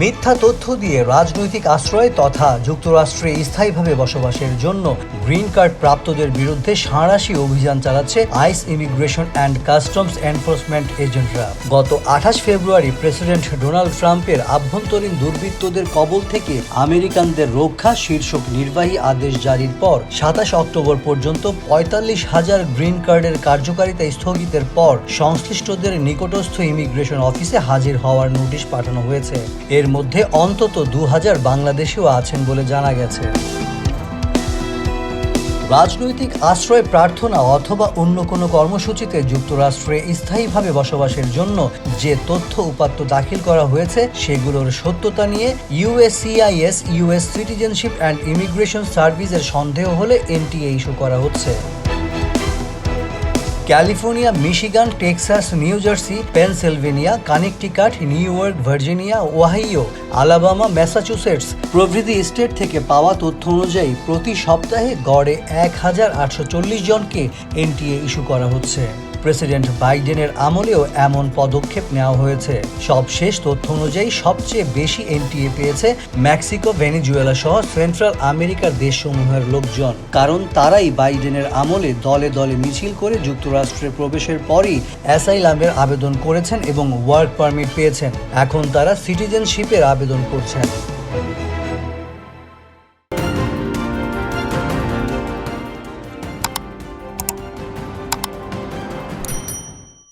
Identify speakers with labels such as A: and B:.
A: মিথ্যা তথ্য দিয়ে রাজনৈতিক আশ্রয় তথা যুক্তরাষ্ট্রে স্থায়ীভাবে বসবাসের জন্য গ্রিন কার্ড প্রাপ্তদের বিরুদ্ধে সাঁড়াশি অভিযান চালাচ্ছে ICE immigration and customs enforcement এজেন্টরা। গত আঠাশ ফেব্রুয়ারি প্রেসিডেন্ট ডোনাল্ড ট্রাম্পের আভ্যন্তরীণ দুর্বৃত্তদের কবল থেকে আমেরিকানদের রক্ষা শীর্ষক নির্বাহী আদেশ জারির পর সাতাশ অক্টোবর পর্যন্ত পঁয়তাল্লিশ হাজার গ্রিন কার্ডের কার্যকারিতা স্থগিতের পর সংশ্লিষ্টদের নিকটস্থ ইমিগ্রেশন অফিসে হাজির হওয়ার নোটিশ পাঠানো হয়েছে। এর মধ্যে অন্তত দু হাজার বাংলাদেশিও আছেন বলে জানা গেছে। রাজনৈতিক আশ্রয় প্রার্থনা অথবা অন্য কোনো কর্মসূচিতে যুক্তরাষ্ট্রে স্থায়ীভাবে বসবাসের জন্য যে তথ্য উপাত্ত দাখিল করা হয়েছে, সেগুলোর সত্যতা নিয়ে USCIS, US citizenship and immigration সার্ভিসের সন্দেহ হলে এনটিএ ইস্যু করা হচ্ছে। California, Michigan, Texas, New Jersey, Pennsylvania, Connecticut, New York, Virginia Ohio Alabama, Massachusetts প্রভৃতি স্টেট থেকে পাওয়া তথ্য অনুযায়ী প্রতি সপ্তাহে গড়ে এক হাজার আটশো চল্লিশ জনকে এনটিএ ইস্যু করা হচ্ছে। প্রেসিডেন্ট বাইডেনের আমলেও এমন পদক্ষেপ নেওয়া হয়েছে। সবশেষ তথ্য অনুযায়ী সবচেয়ে বেশি এনটিএ পেয়েছে মেক্সিকো, ভেনিজুয়েলা সহ সেন্ট্রাল আমেরিকার দেশসমূহের লোকজন। কারণ তারাই বাইডেনের আমলে দলে দলে মিছিল করে যুক্তরাষ্ট্রে প্রবেশের পরই অ্যাসাইলামের আবেদন করেছেন এবং ওয়ার্ক পারমিট পেয়েছেন। এখন তারা সিটিজেনশিপের আবেদন করছেন।